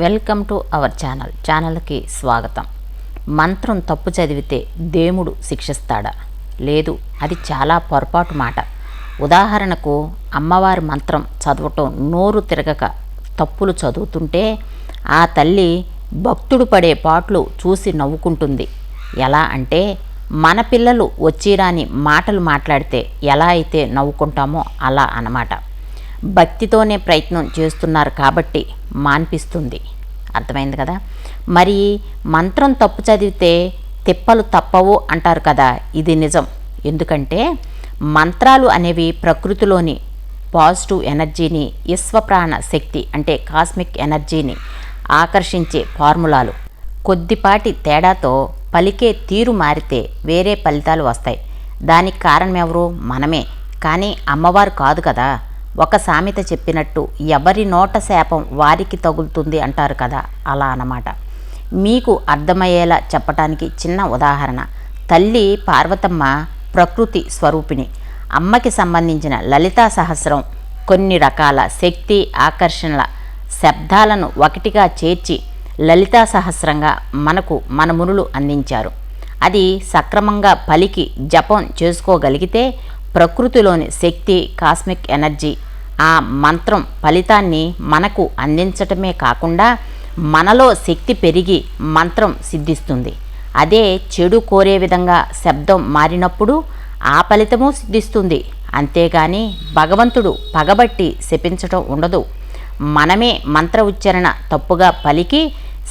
Welcome to our channel. ఛానల్కి స్వాగతం. మంత్రం తప్పు చదివితే దేవుడు శిక్షిస్తాడా? లేదు అది చాలా పొరపాటు మాట. ఉదాహరణకు అమ్మవారి మంత్రం చదవటం నోరు తిరగక తప్పులు చదువుతుంటే ఆ తల్లి భక్తుడు పడే పాటలు చూసి నవ్వుకుంటుంది. ఎలా అంటే మన పిల్లలు వచ్చిరాని మాటలు మాట్లాడితే ఎలా అయితే నవ్వుకుంటామో అలా అన్నమాట. భక్తితోనే ప్రయత్నం చేస్తున్నారు కాబట్టి మాన్పిస్తుంది. అర్థమైంది కదా? మరి మంత్రం తప్పు చదివితే తిప్పలు తప్పవు అంటారు కదా? ఇది నిజం. ఎందుకంటే మంత్రాలు అనేవి ప్రకృతిలోని పాజిటివ్ ఎనర్జీని విశ్వప్రాణ శక్తి అంటే కాస్మిక్ ఎనర్జీని ఆకర్షించే ఫార్ములాలు. కొద్దిపాటి తేడాతో పలికే తీరు మారితే వేరే ఫలితాలు వస్తాయి. దానికి కారణం ఎవరు? మనమే. కానీ అమ్మవారు కాదు కదా? ఒక సామెత చెప్పినట్టు ఎవరి నోట శాపం వారికి తగులుతుంది అంటారు కదా అలా అన్నమాట. మీకు అర్థమయ్యేలా చెప్పటానికి చిన్న ఉదాహరణ. తల్లి పార్వతమ్మ ప్రకృతి స్వరూపిణి. అమ్మకి సంబంధించిన లలితా సహస్రం కొన్ని రకాల శక్తి ఆకర్షణల శబ్దాలను ఒకటిగా చేర్చి లలితా సహస్రంగా మనకు మన మునులు అందించారు. అది సక్రమంగా పలికి జపం చేసుకోగలిగితే ప్రకృతిలోని శక్తి కాస్మిక్ ఎనర్జీ ఆ మంత్రం ఫలితాన్ని మనకు అందించటమే కాకుండా మనలో శక్తి పెరిగి మంత్రం సిద్ధిస్తుంది. అదే చెడు కోరే విధంగా శబ్దం మారినప్పుడు ఆ ఫలితము సిద్ధిస్తుంది. అంతేగాని భగవంతుడు పగబట్టి శపించటం ఉండదు. మనమే మంత్ర ఉచ్చారణ తప్పుగా పలికి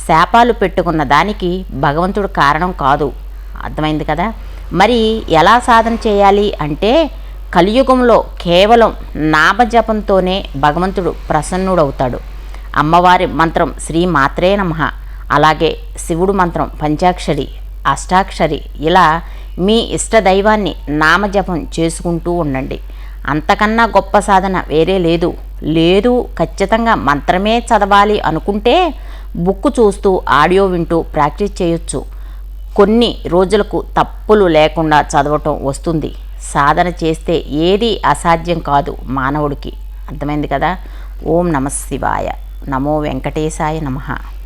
శాపాలు పెట్టుకున్న దానికి భగవంతుడు కారణం కాదు. అర్థమైంది కదా? మరి ఎలా సాధన చేయాలి అంటే కలియుగంలో కేవలం నామజపంతోనే భగవంతుడు ప్రసన్నుడవుతాడు. అమ్మవారి మంత్రం శ్రీ మాత్రే నమ. అలాగే శివుడు మంత్రం పంచాక్షరి అష్టాక్షరి ఇలా మీ ఇష్టదైవాన్ని నామజపం చేసుకుంటూ ఉండండి. అంతకన్నా గొప్ప సాధన వేరే లేదు. లేదు ఖచ్చితంగా మంత్రమే చదవాలి అనుకుంటే బుక్ చూస్తూ ఆడియో వింటూ ప్రాక్టీస్ చేయొచ్చు. కొన్ని రోజులకు తప్పులు లేకుండా చదవటం వస్తుంది. సాధన చేస్తే ఏది అసాధ్యం కాదు మానవుడికి. అర్థమైంది కదా? ఓం నమ శివాయ. నమో వెంకటేశాయ నమః.